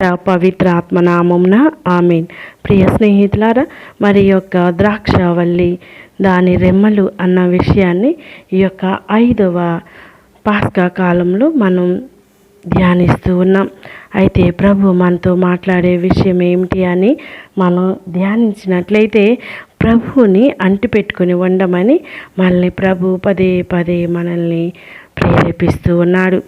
పవిత్ర ఆత్మనామంన amen. ప్రియ స్నేహితులారా మరి యొక్క ద్రాక్షవల్లి దాని రెమ్మలు అన్న విషయాన్ని ఈ యొక్క ఐదవ పాస్కా కాలంలో మనం ధ్యానిస్తూ ఉన్నాం. అయితే ప్రభు మనతో మాట్లాడే విషయం ఏమిటి అని మనం ధ్యానించినట్లయితే ప్రభువుని అంటిపెట్టుకుని ఉండమని మనల్ని ప్రభు పదే పదే మనల్ని ప్రేరేపిస్తూ ఉన్నాడు.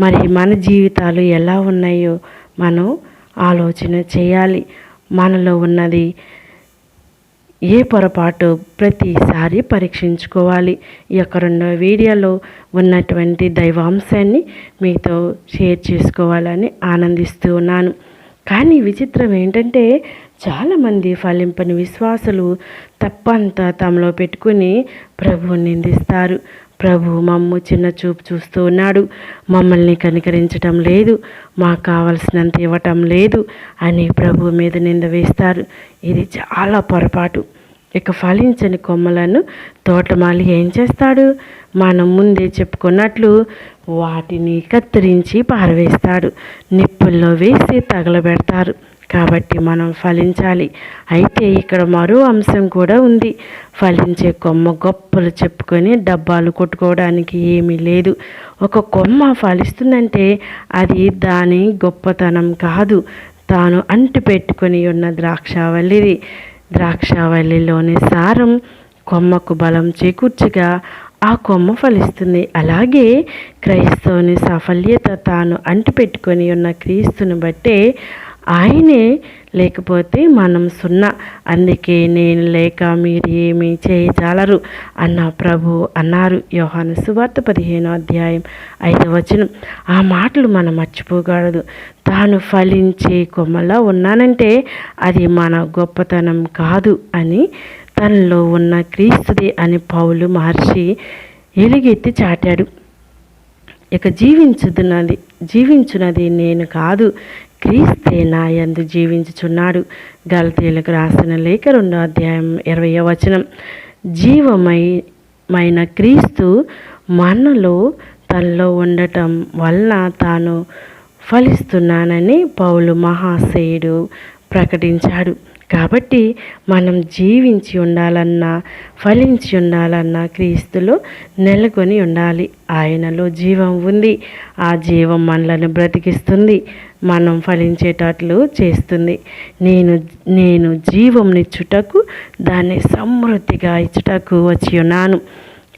మరి మన జీవితాలు ఎలా ఉన్నాయో మనం ఆలోచన చేయాలి. మనలో ఉన్నది ఏ పొరపాటు ప్రతిసారి పరీక్షించుకోవాలి. ఈ యొక్క రెండో వీడియోలో ఉన్నటువంటి దైవాంశాన్ని మీతో షేర్ చేసుకోవాలని ఆనందిస్తూ ఉన్నాను. కానీ విచిత్రం ఏంటంటే చాలామంది ఫలింపని విశ్వాసులు తప్పంతా తమలో పెట్టుకుని ప్రభువుని నిందిస్తారు. ప్రభు మమ్ము చిన్న చూపు చూస్తూ ఉన్నాడు. మమ్మల్ని కనికరించటం లేదు. మాకు కావలసినంత ఇవ్వటం లేదు అని ప్రభు మీద నింద వేస్తారు. ఇది చాలా పొరపాటు. ఇక ఫలించని కొమ్మలను తోటమాలి ఏం చేస్తాడు? మనం ముందే చెప్పుకున్నట్లు వాటిని కత్తిరించి పారవేస్తాడు. నిప్పుల్లో వేసి తగలబెడతారు. కాబట్టి మనం ఫలించాలి. అయితే ఇక్కడ మరో అంశం కూడా ఉంది. ఫలించే కొమ్మ గొప్పలు చెప్పుకొని డబ్బాలు కొట్టుకోవడానికి ఏమీ లేదు. ఒక కొమ్మ ఫలిస్తుందంటే అది దాని గొప్పతనం కాదు. తాను అంటి పెట్టుకొని ఉన్న ద్రాక్షావల్లిది. ద్రాక్షావల్లిలోని సారం కొమ్మకు బలం చేకూర్చగా ఆ కొమ్మ ఫలిస్తుంది. అలాగే క్రైస్తవుని సఫల్యత తాను అంటిపెట్టుకొని ఉన్న క్రీస్తుని బట్టే ఆయనే లేకపోతే మనం సున్నా. అందుకే నేను లేక మీరు ఏమీ చేయజాలరు అన్న ప్రభు అన్నారు. యోహాను సువార్త పదిహేనో అధ్యాయం ఐదు వచనం. ఆ మాటలు మనం మర్చిపోకూడదు. తాను ఫలించే కొమ్మలా ఉన్నానంటే అది మన గొప్పతనం కాదు అని తనలో ఉన్న క్రీస్తుది అని పౌలు మహర్షి ఎలుగెత్తి చాటాడు. ఇక జీవించుతున్నది జీవించున్నది నేను కాదు. క్రీస్తే నాయందు జీవించుచున్నాడు. గలతీలకు రాసిన లేఖ రెండో అధ్యాయం ఇరవై వచనం. జీవమైన క్రీస్తు మనలో తనలో ఉండటం వలన తాను ఫలిస్తున్నానని పౌలు మహాశయుడు ప్రకటించాడు. కాబట్టి మనం జీవించి ఉండాలన్నా ఫలించి ఉండాలన్నా క్రీస్తులో నెలకొని ఉండాలి. ఆయనలో జీవం ఉంది. ఆ జీవం మనలను బ్రతికిస్తుంది. మనం ఫలించేటట్లు చేస్తుంది. నేను నేను జీవంనిచ్చుటకు దాన్ని సమృద్ధిగా ఇచ్చుటకు వచ్చి ఉన్నాను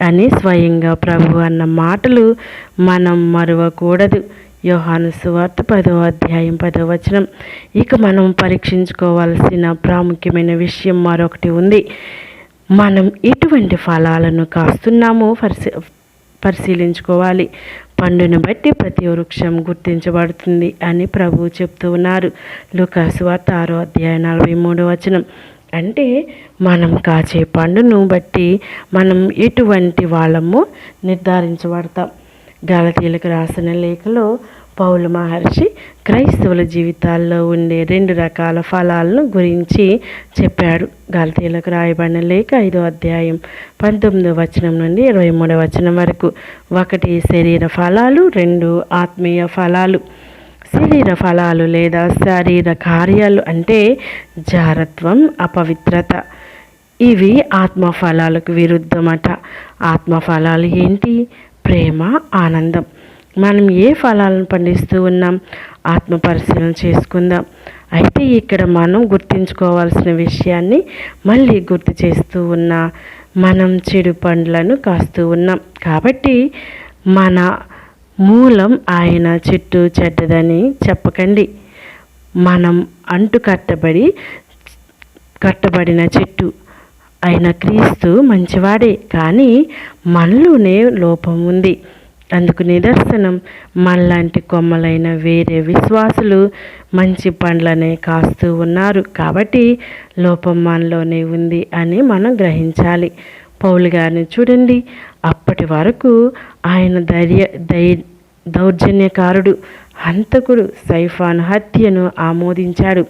అని స్వయంగా ప్రభు అన్న మాటలు మనం మరవకూడదు. యోహాను సువార్త పదో అధ్యాయం పదో వచనం. ఇక మనం పరీక్షించుకోవాల్సిన ప్రాముఖ్యమైన విషయం మరొకటి ఉంది. మనం ఎటువంటి ఫలాలను కాస్తున్నామో పరిశీ పరిశీలించుకోవాలి. పండును బట్టి ప్రతి వృక్షం గుర్తించబడుతుంది అని ప్రభు చెప్తూ ఉన్నారు. లుకాసువార్త ఆరో అధ్యాయం నలభై మూడో వచనం. అంటే మనం కాచే పండును బట్టి మనం ఎటువంటి వాళ్ళము నిర్ధారించబడతాం. గలతీలకు రాసిన లేఖలో పౌలు మహర్షి క్రైస్తవుల జీవితాల్లో ఉండే రెండు రకాల ఫలాలను గురించి చెప్పాడు. గలతీలకు రాయబడిన లేఖ ఐదో అధ్యాయం పంతొమ్మిదో వచనం నుండి ఇరవై మూడో వచనం వరకు. ఒకటి శరీర ఫలాలు. రెండు ఆత్మీయ ఫలాలు. శరీర ఫలాలు లేదా శరీర కార్యాలు అంటే జారత్వం అపవిత్రత. ఇవి ఆత్మఫలాలకు విరుద్ధమట. ఆత్మఫలాలు ఏంటి? ప్రేమ ఆనందం. మనం ఏ ఫలాలను పండిస్తూ ఉన్నాం ఆత్మ పరిశీలన చేసుకుందాం. అయితే ఇక్కడ మనం గుర్తించుకోవాల్సిన విషయాన్ని మళ్ళీ గుర్తు చేస్తూ ఉన్నా మనం చెడు పండ్లను కాస్తూ ఉన్నాం. కాబట్టి మన మూలం ఆయన చెట్టు చెడ్డదని చెప్పకండి. మనం అంటు కట్టబడి కట్టబడిన చెట్టు అయిన క్రీస్తు మంచివాడే. కానీ మనలోనే లోపం ఉంది. అందుకు నిదర్శనం. మనలాంటి కొమ్మలైన వేరే విశ్వాసులు మంచి పండ్లనే కాస్తూ ఉన్నారు. కాబట్టి లోపం మనలోనే ఉంది అని మనం గ్రహించాలి. పౌలు గారిని చూడండి. అప్పటి వరకు ఆయన ధైర్య దై దౌర్జన్యకారుడు హంతకుడు సైఫాన్ హత్యను ఆమోదించాడు.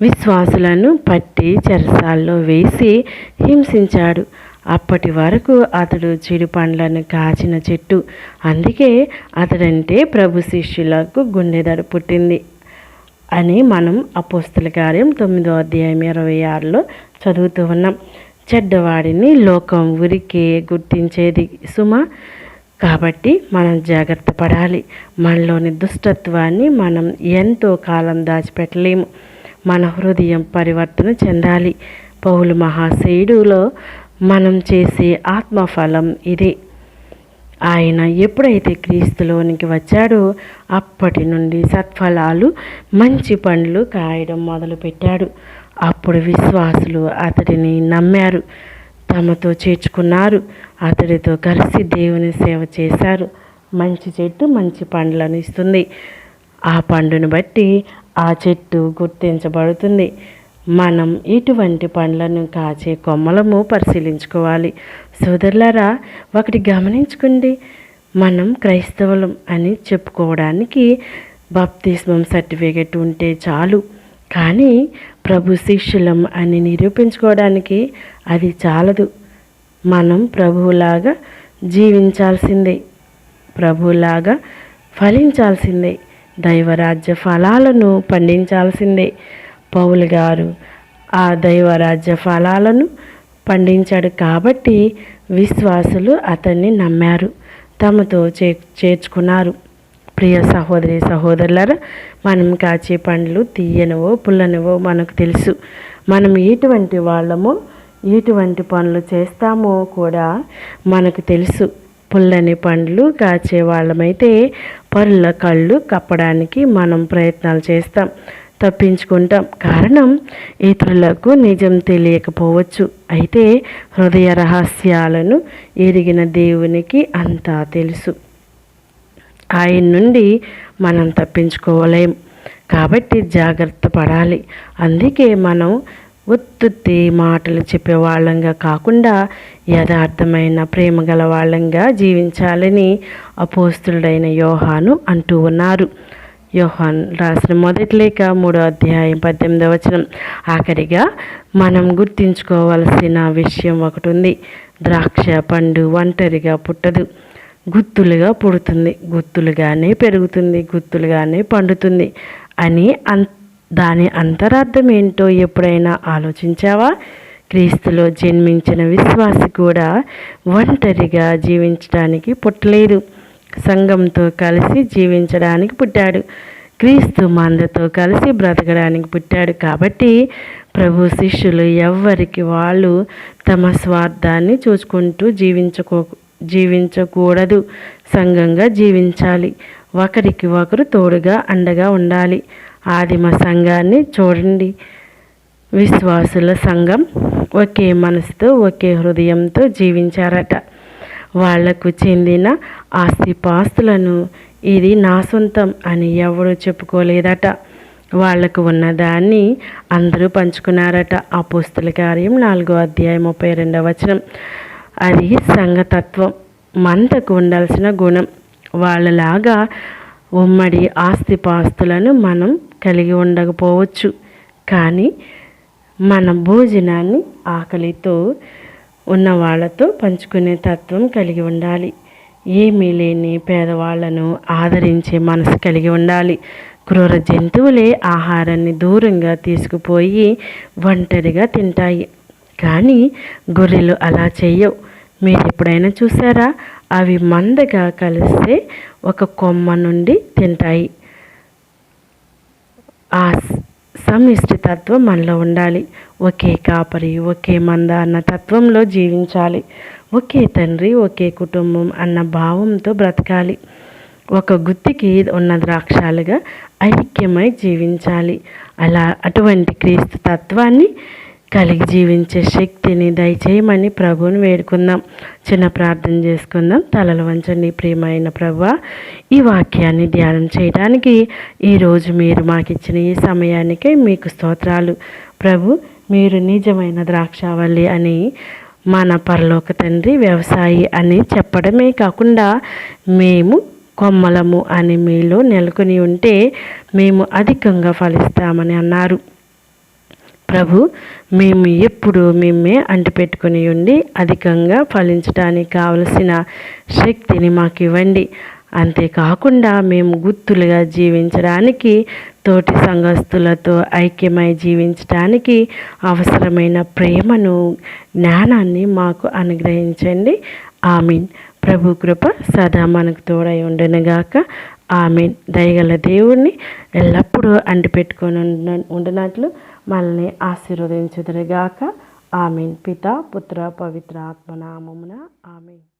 విశ్వాసులను పట్టి చెరసాల్లో వేసి హింసించాడు. అప్పటి వరకు అతడు చెడు పండ్లను కాచిన చెట్టు. అందుకే అతడంటే ప్రభు శిష్యులకు గుండెదడ పుట్టింది అని మనం అపోస్తుల కార్యం తొమ్మిదో అధ్యాయం ఇరవై ఆరులో చదువుతూ ఉన్నాం. చెడ్డవాడిని లోకం ఉరికే గుర్తించేది సుమ. కాబట్టి మనం జాగ్రత్త పడాలి. మనలోని దుష్టత్వాన్ని మనం ఎంతో కాలం దాచిపెట్టలేము. మన హృదయం పరివర్తన చెందాలి. పౌలు మహాశయుడులో మనం చేసే ఆత్మఫలం ఇదే. ఆయన ఎప్పుడైతే క్రీస్తులోనికి వచ్చాడో అప్పటి నుండి సత్ఫలాలు మంచి పండ్లు కాయడం మొదలుపెట్టాడు. అప్పుడు విశ్వాసులు అతడిని నమ్మారు. తమతో చేర్చుకున్నారు. అతడితో కలిసి దేవుని సేవ చేశారు. మంచి చెట్టు మంచి పండ్లను ఇస్తుంది. ఆ పండును బట్టి ఆ చెట్టు గుర్తించబడుతుంది. మనం ఇటువంటి పండ్లను కాచే కొమ్మలము పరిశీలించుకోవాలి. సోదరులారా ఒకటి గమనించుకోండి. మనం క్రైస్తవులం అని చెప్పుకోవడానికి బాప్తిస్మం సర్టిఫికెట్ ఉంటే చాలు. కానీ ప్రభు శిష్యులం అని నిరూపించుకోవడానికి అది చాలదు. మనం ప్రభువులాగా జీవించాల్సిందే. ప్రభువులాగా ఫలించాల్సిందే. దైవరాజ్య ఫలాలను పండించాల్సిందే. పౌలు గారు ఆ దైవరాజ్య ఫలాలను పండించాడు కాబట్టి విశ్వాసులు అతన్ని నమ్మారు. తమతో చే చేర్చుకున్నారు. ప్రియ సహోదరి సహోదరులరా మనం కాచే పండ్లు తీయనివో పుల్లనివో మనకు తెలుసు. మనం ఎటువంటి వాళ్ళమో ఎటువంటి పనులు చేస్తామో కూడా మనకు తెలుసు. పుల్లని పండ్లు కాచే వాళ్ళమైతే పరుల కళ్ళు కప్పడానికి మనం ప్రయత్నాలు చేస్తాం. తప్పించుకుంటాం. కారణం ఇతరులకు నిజం తెలియకపోవచ్చు. అయితే హృదయ రహస్యాలను ఎరిగిన దేవునికి అంతా తెలుసు. ఆయన నుండి మనం తప్పించుకోలేం. కాబట్టి జాగ్రత్త పడాలి. అందుకే మనం ఒత్తుత్తి మాటలు చెప్పే వాళ్ళంగా కాకుండా యథార్థమైన ప్రేమ గల వాళ్ళంగా జీవించాలని అపోస్తుడైన యోహాను అంటూ ఉన్నారు. యోహాన్ రాసిన మొదటి లేక మూడో అధ్యాయం పద్దెనిమిదవ వచనం. ఆఖరిగా మనం గుర్తించుకోవలసిన విషయం ఒకటి ఉంది ద్రాక్ష పండు ఒంటరిగా పుట్టదు. గుత్తులుగా పుడుతుంది. గుత్తులుగానే పెరుగుతుంది. గుత్తులుగానే పండుతుంది అని అన్ దాని అంతరార్థం ఏంటో ఎప్పుడైనా ఆలోచించావా? క్రీస్తులో జన్మించిన విశ్వాసి కూడా ఒంటరిగా జీవించడానికి పుట్టలేదు. సంఘంతో కలిసి జీవించడానికి పుట్టాడు. క్రీస్తు మందతో కలిసి బ్రతకడానికి పుట్టాడు. కాబట్టి ప్రభు శిష్యులు ఎవ్వరికి వాళ్ళు తమ స్వార్థాన్ని చూసుకుంటూ జీవించుకో జీవించకూడదు. సంఘంగా జీవించాలి. ఒకరికి ఒకరు తోడుగా అండగా ఉండాలి. ఆదిమ సంఘాన్ని చూడండి. విశ్వాసుల సంఘం ఒకే మనసుతో ఒకే హృదయంతో జీవించారట. వాళ్ళకు చెందిన ఆస్తిపాస్తులను ఇది నా సొంతం అని ఎవరు చెప్పుకోలేదట. వాళ్ళకు ఉన్నదాన్ని అందరూ పంచుకున్నారట. ఆ పుస్తుల కార్యం నాలుగో అధ్యాయం ముప్పై రెండవ వచనం. అది సంఘతత్వం మంతకు ఉండాల్సిన గుణం. వాళ్ళలాగా ఉమ్మడి ఆస్తిపాస్తులను మనం కలిగి ఉండకపోవచ్చు. కానీ మన భోజనాన్ని ఆకలితో ఉన్న వాళ్ళతో పంచుకునే తత్వం కలిగి ఉండాలి. ఏమీ లేని పేదవాళ్ళను ఆదరించే మనసు కలిగి ఉండాలి. క్రూర జంతువులే ఆహారాన్ని దూరంగా తీసుకుపోయి ఒంటరిగా తింటాయి. కానీ గొర్రెలు అలా చేయవు మీరు ఎప్పుడైనా చూసారా అవి మందగా కలిస్తే ఒక కొమ్మ నుండి తింటాయి. ఆ సమిష్టి తత్వం మనలో ఉండాలి. ఒకే కాపరి ఒకే మంద అన్న తత్వంలో జీవించాలి. ఒకే తండ్రి ఒకే కుటుంబం అన్న భావంతో బ్రతకాలి. ఒక గుత్తికి ఉన్న ద్రాక్షాలుగా ఐక్యమై జీవించాలి. అలా అటువంటి క్రీస్తు తత్వాన్ని కలిగి జీవించే శక్తిని దయచేయమని ప్రభువుని వేడుకుందాం. చిన్న ప్రార్థన చేసుకుందాం. తలలు వంచండి ప్రియమైన ప్రభు ఈ వాక్యాన్ని ధ్యానం చేయడానికి ఈరోజు మీరు మాకు ఇచ్చిన ఈ సమయానికే మీకు స్తోత్రాలు. ప్రభు మీరు నిజమైన ద్రాక్షావల్లి అని మన పరలోక తండ్రి వ్యవసాయి అని చెప్పడమే కాకుండా మేము కొమ్మలము అని మీలో నెలకొని ఉంటే మేము అధికంగా ఫలిస్తామని అన్నారు. ప్రభు మేము ఎప్పుడు మేమే అంటిపెట్టుకుని ఉండి అధికంగా ఫలించడానికి కావలసిన శక్తిని మాకు ఇవ్వండి అంతేకాకుండా మేము గుర్తులుగా జీవించడానికి తోటి సంఘస్థులతో ఐక్యమై జీవించడానికి అవసరమైన ప్రేమను జ్ఞానాన్ని మాకు అనుగ్రహించండి. ఆమెన్. ప్రభు కృప సదా మనకు తోడై ఉండనుగాక. ఆమెన్. దయగల దేవుణ్ణి ఎల్లప్పుడూ అంటిపెట్టుకొని ఉండ ఉండనట్లు మనల్ని ఆశీర్వదించుదురుగాక. ఆమెన్. పిత పుత్ర పవిత్ర ఆత్మనామమున ఆమెన్.